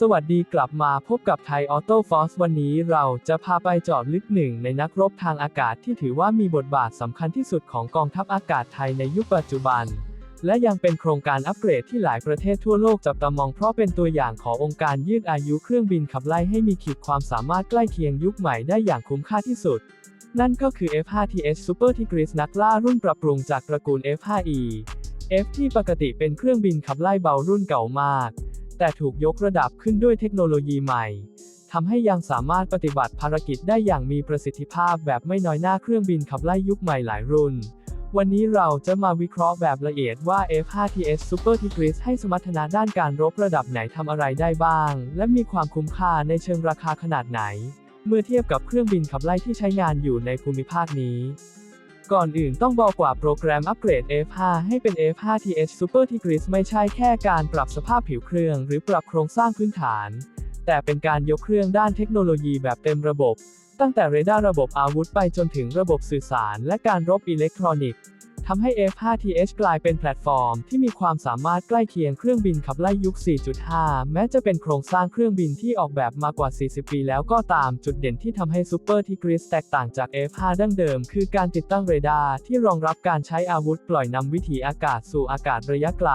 สวัสดีกลับมาพบกับไทยออโต้ฟอสวันนี้เราจะพาไปเจาะลึกหนึ่งในนักรบทางอากาศที่ถือว่ามีบทบาทสำคัญที่สุดของกองทัพอากาศไทยในยุคปัจจุบัน และยังเป็นโครงการอัปเกรดที่หลายประเทศทั่วโลกจับตามองเพราะเป็นตัวอย่างขององค์การยืดอายุเครื่องบินขับไล่ให้มีขีดความสามารถใกล้เคียงยุคใหม่ได้อย่างคุ้มค่าที่สุด นั่นก็คือ F5TS Super Tigris นักล่ารุ่นปรับปรุงจากตระกูล F5E F ที่ปกติเป็นเครื่องบินขับไล่เบารุ่นเก่ามาก แต่ถูกยกระดับขึ้นด้วยเทคโนโลยีใหม่ทำให้ยังสามารถปฏิบัติภารกิจได้อย่างมีประสิทธิภาพแบบไม่น้อยหน้าเครื่องบินขับไล่ยุคใหม่หลายรุ่น วันนี้เราจะมาวิเคราะห์แบบละเอียดว่า F5TS Super Tigris ให้สมรรถนะด้านการรบระดับไหนทำอะไรได้บ้าง และมีความคุ้มค่าในเชิงราคาขนาดไหน เมื่อเทียบกับเครื่องบินขับไล่ที่ใช้งานอยู่ในภูมิภาคนี้ ก่อนอื่นต้องบอกว่าโปรแกรมอัปเกรด F5 ให้เป็น F5TH Super Tigris ไม่ใช่แค่การปรับสภาพผิวเครื่อง หรือปรับโครงสร้างพื้นฐาน แต่เป็นการยกเครื่องด้านเทคโนโลยีแบบเต็มระบบ ตั้งแต่เรดาร์ระบบอาวุธไปจนถึงระบบสื่อสารและการรบอิเล็กทรอนิกส์ ทำให้ F5TH กลายเป็นแพลตฟอร์ม ที่มีความสามารถใกล้เคียงเครื่องบินขับไล่ยุค 4.5 แม้จะเป็นโครงสร้างเครื่องบินที่ออกแบบมากว่า 40 ปีแล้วก็ตามจุดเด่นที่ทำให้ Super Tigris แตกต่างจาก F5 ดั้งเดิม คือการติดตั้งเรดาร์ที่รองรับการใช้อาวุธปล่อยนำวิถีอากาศสู่อากาศระยะไกล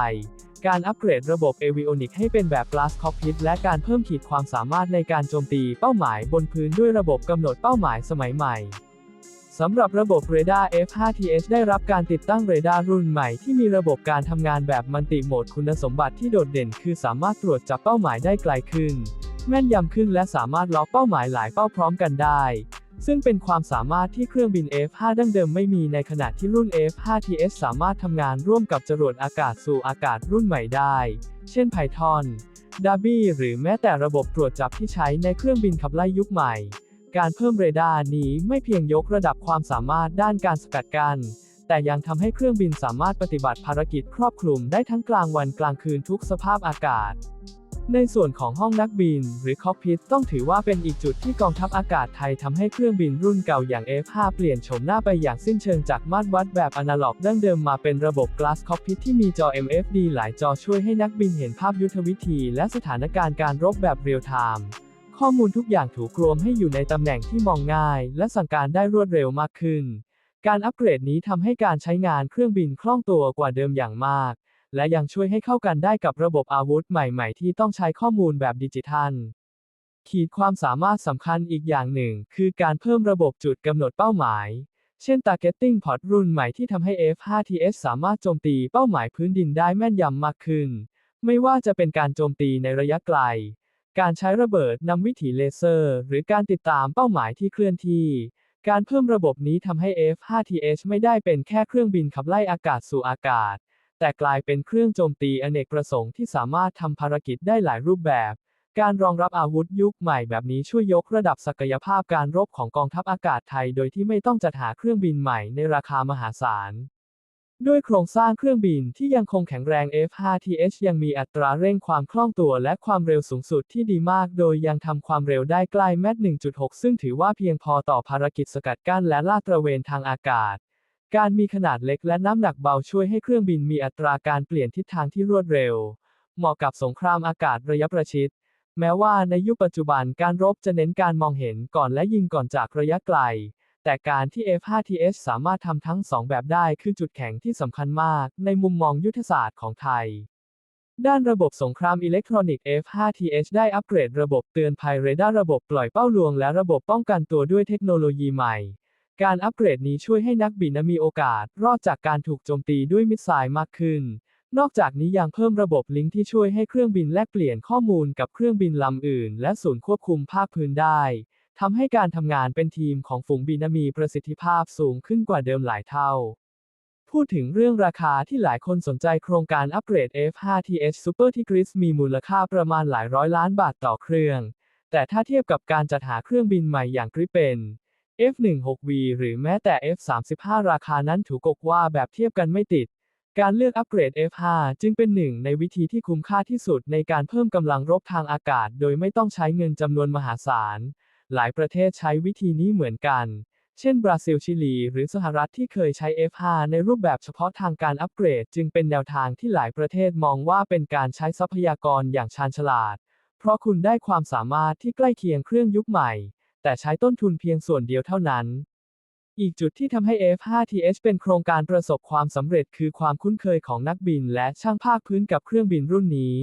การอัปเกรดระบบ Avionics ให้เป็นแบบ Glass Cockpit และการเพิ่มขีดความสามารถในการโจมตีเป้าหมายบนพื้นด้วยระบบกำหนดเป้าหมายสมัยใหม่ สำหรับระบบเรดาร์ F5TH ได้รับการติดตั้งเรดาร์รุ่นใหม่ที่มีระบบการทำงานแบบมัลติโหมดคุณสมบัติที่โดดเด่น คือสามารถตรวจจับเป้าหมายได้ไกลขึ้น แม่นยำขึ้นและสามารถล็อกเป้าหมายหลายเป้าพร้อมกันได้ ซึ่งเป็นความสามารถที่เครื่องบิน F5 ดั้งเดิมไม่มีในขณะที่รุ่น F5TS สามารถทำงานร่วมกับจรวดอากาศสู่อากาศรุ่นใหม่ได้ เช่น Python Darby หรือแม้แต่ระบบตรวจจับที่ใช้ในเครื่องบินขับไล่ยุคใหม่ การเพิ่มเรดาร์นี้ไม่เพียงยกระดับความสามารถด้านการสกัดกั้นแต่ยังทำให้เครื่องบินสามารถปฏิบัติภารกิจครอบคลุมได้ทั้งกลางวันกลางคืนทุกสภาพอากาศ ในส่วนของห้องนักบิน หรือคอกพิทต้องถือว่าเป็นอีกจุดที่กองทัพอากาศไทยทำให้เครื่องบินรุ่นเก่าอย่าง F5 เปลี่ยนโฉมหน้าไปอย่างสิ้นเชิงจากมาตรวัดแบบอนาล็อกดั้งเดิมมาเป็นระบบ Glass Cockpit ที่มีจอ MFD หลายจอช่วยให้นักบินเห็นภาพยุทธวิธี และสถานการณ์การรบแบบเรียลไทม์ ข้อมูลทุกอย่างถูกรวมให้อยู่ในตำแหน่งที่มองง่าย และสั่งการได้รวดเร็วมากขึ้น การอัปเกรดนี้ทำให้การใช้งานเครื่องบินคล่องตัวกว่าเดิมอย่างมาก และยังช่วยให้เข้ากันได้กับระบบอาวุธใหม่ ๆ ที่ต้องใช้ข้อมูลแบบดิจิทัล ขีดความสามารถสำคัญอีกอย่างหนึ่ง คือการเพิ่มระบบจุดกำหนดเป้าหมาย เช่น Targeting Pod รุ่นใหม่ที่ทำให้ F5TS สามารถโจมตีเป้าหมายพื้นดินได้แม่นยำมากขึ้น ไม่ว่าจะเป็นการโจมตีในระยะไกล การใช้ระเบิดนำวิถีเลเซอร์ หรือการติดตามเป้าหมายที่เคลื่อนที่ การเพิ่มระบบนี้ทำให้ F5TH ไม่ได้เป็นแค่เครื่องบินขับไล่อากาศสู่อากาศ แต่กลายเป็นเครื่องโจมตีอเนกประสงค์ที่สามารถทำภารกิจได้หลายรูปแบบ การรองรับอาวุธยุคใหม่แบบนี้ช่วยยกระดับศักยภาพการรบของกองทัพอากาศไทย โดยที่ไม่ต้องจัดหาเครื่องบินใหม่ในราคามหาศาล ด้วยโครงสร้างเครื่องบินที่ยังคงแข็งแรง F5TH ยังมีอัตราเร่งความคล่องตัวและความเร็วสูงสุดที่ดีมาก โดยยังทำความเร็วได้ใกล้แมท1.6 ซึ่งถือว่าเพียงพอต่อภารกิจสกัดกั้นและลาดตระเวนทางอากาศ การมีขนาดเล็กและน้ำหนักเบาช่วยให้เครื่องบินมีอัตราการเปลี่ยนทิศทางที่รวดเร็ว เหมาะกับสงครามอากาศระยะประชิด แม้ว่าในยุคปัจจุบันการรบจะเน้นการมองเห็นก่อนและยิงก่อนจากระยะไกล แต่การที่ F5TS สามารถทำทั้งสองแบบได้คือจุดแข็งที่สำคัญมาก ในมุมมองยุทธศาสตร์ของไทย ด้านระบบสงครามอิเล็กทรอนิกส์ F5TH ได้อัปเกรดระบบเตือนภัยเรดาร์ระบบปล่อยเป้าลวงและระบบป้องกันตัวด้วยเทคโนโลยีใหม่ การอัปเกรดนี้ช่วยให้นักบินมีโอกาส รอดจากการถูกโจมตีด้วยมิสไซล์มากขึ้น นอกจากนี้ยังเพิ่มระบบลิงก์ที่ช่วยให้เครื่องบินแลกเปลี่ยนข้อมูลกับเครื่องบินลำอื่น และศูนย์ควบคุมภาคพื้นได้ ทำให้การทำงานเป็นทีมของฝูงบินมีประสิทธิภาพสูงขึ้นกว่าเดิมหลายเท่า พูดถึงเรื่องราคาที่หลายคนสนใจโครงการอัปเกรด F5TH Super Tigris มีมูลค่าประมาณหลายร้อยล้านบาทต่อเครื่อง แต่ถ้าเทียบกับการจัดหาเครื่องบินใหม่อย่าง Gripen F16V หรือแม้แต่ F35 ราคานั้นถูกกว่าแบบเทียบกันไม่ติด การเลือกอัปเกรด F5 จึงเป็นหนึ่งในวิธีที่คุ้มค่าที่สุดในการเพิ่มกำลังรบทางอากาศ โดยไม่ต้องใช้เงินจำนวนมหาศาล หลายประเทศใช้วิธีนี้เหมือนกัน เช่น บราซิล ชิลี หรือสหรัฐที่เคยใช้ F5 ในรูปแบบเฉพาะทางการอัปเกรด จึงเป็นแนวทางที่หลายประเทศมองว่าเป็นการใช้ทรัพยากรอย่างชาญฉลาด เพราะคุณได้ความสามารถที่ใกล้เคียงเครื่องยุคใหม่ แต่ใช้ต้นทุนเพียงส่วนเดียวเท่านั้นอีกจุดที่ทำให้ F5TH เป็นโครงการประสบความสำเร็จคือความคุ้นเคยของนักบินและช่างภาคพื้นกับเครื่องบินรุ่นนี้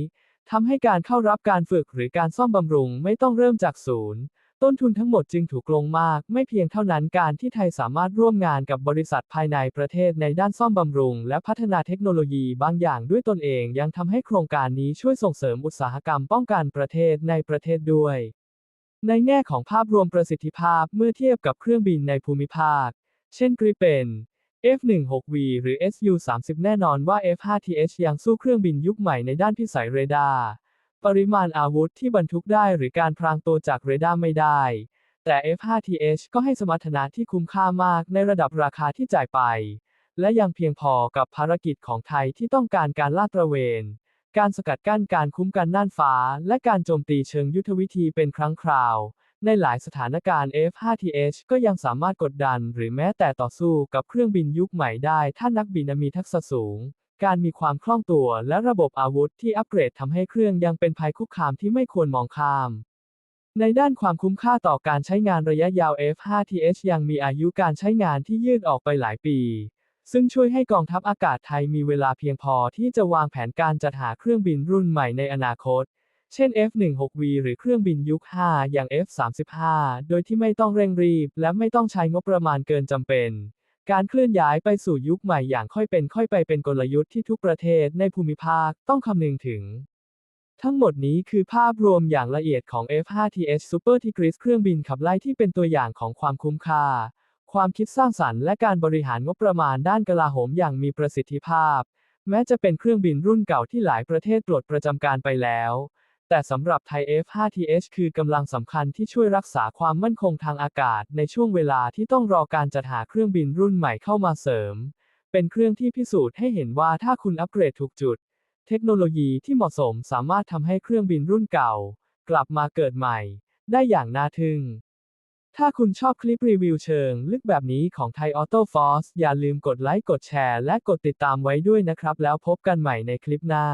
ทำให้การเข้ารับการฝึกหรือการซ่อมบำรุงไม่ต้องเริ่มจากศูนย์ ต้นทุนทั้งหมดจึงถูกลงมาก ไม่เพียงเท่านั้นการที่ไทยสามารถร่วมงานกับบริษัทภายในประเทศในด้านซ่อมบำรุง และพัฒนาเทคโนโลยีบางอย่างด้วยตนเองยังทำให้โครงการนี้ช่วยส่งเสริมอุตสาหกรรมป้องกันประเทศในประเทศด้วย ในแง่ของภาพรวมประสิทธิภาพเมื่อเทียบกับเครื่องบินในภูมิภาค เช่นกริเปน F16V หรือ SU-30 แน่นอนว่า F5TH ยังสู้เครื่องบินยุคใหม่ในด้านพิสัยเรดาร์ ปริมาณอาวุธที่บรรทุกได้หรือการพรางตัวจากเรดาร์ไม่ได้ แต่ F5TH ก็ให้สมรรถนะที่คุ้มค่ามากในระดับราคาที่จ่ายไป และยังเพียงพอกับภารกิจของไทยที่ต้องการการลาดตระเวน การสกัดกั้นการคุ้มกันน่านฟ้า และการโจมตีเชิงยุทธวิธีเป็นครั้งคราว ในหลายสถานการณ์ F5TH ก็ยังสามารถกดดัน หรือแม้แต่ต่อสู้กับเครื่องบินยุคใหม่ได้ ถ้านักบินมีทักษะสูง การมีความคล่องตัวและระบบอาวุธที่อัปเกรดทำให้เครื่องยังเป็นภัยคุกคามที่ไม่ควรมองข้าม ในด้านความคุ้มค่าต่อการใช้งานระยะยาว F5TH ยังมีอายุการใช้งานที่ยืดออกไปหลายปี ซึ่งช่วยให้กองทัพอากาศไทยมีเวลาเพียงพอที่จะวางแผนการจัดหาเครื่องบินรุ่นใหม่ในอนาคต เช่น F16V หรือเครื่องบินยุค 5 อย่าง F35 โดยที่ไม่ต้องเร่งรีบ และไม่ต้องใช้งบประมาณเกินจำเป็น การเคลื่อนย้ายไปสู่ยุคใหม่อย่างค่อยเป็นค่อยไปเป็นกลยุทธ์ที่ทุกประเทศในภูมิภาคต้องคำนึงถึง ทั้งหมดนี้คือภาพรวมอย่างละเอียดของ F5TH Super Tigris เครื่องบินขับไล่ที่เป็นตัวอย่างของความคุ้มค่า ความคิดสร้างสรรค์และการบริหารงบประมาณด้านกลาโหมอย่างมีประสิทธิภาพ แม้จะเป็นเครื่องบินรุ่นเก่าที่หลายประเทศตรวจประจำการไปแล้ว แต่สำหรับไทย F5TH คือกำลังสำคัญที่ช่วยรักษาความมั่นคงทางอากาศ ในช่วงเวลาที่ต้องรอการจัดหาเครื่องบินรุ่นใหม่เข้ามาเสริม เป็นเครื่องที่พิสูจน์ให้เห็นว่าถ้าคุณอัปเกรดถูกจุด เทคโนโลยีที่เหมาะสมสามารถทำให้เครื่องบินรุ่นเก่า กลับมาเกิดใหม่ ได้อย่างน่าทึ่ง ถ้าคุณชอบคลิปรีวิวเชิง ลึกแบบนี้ของไทยออโต้ฟอสอย่าลืมกดไลค์กดแชร์ และกดติดตามไว้ด้วยนะครับ แล้วพบกันใหม่ในคลิปหน้า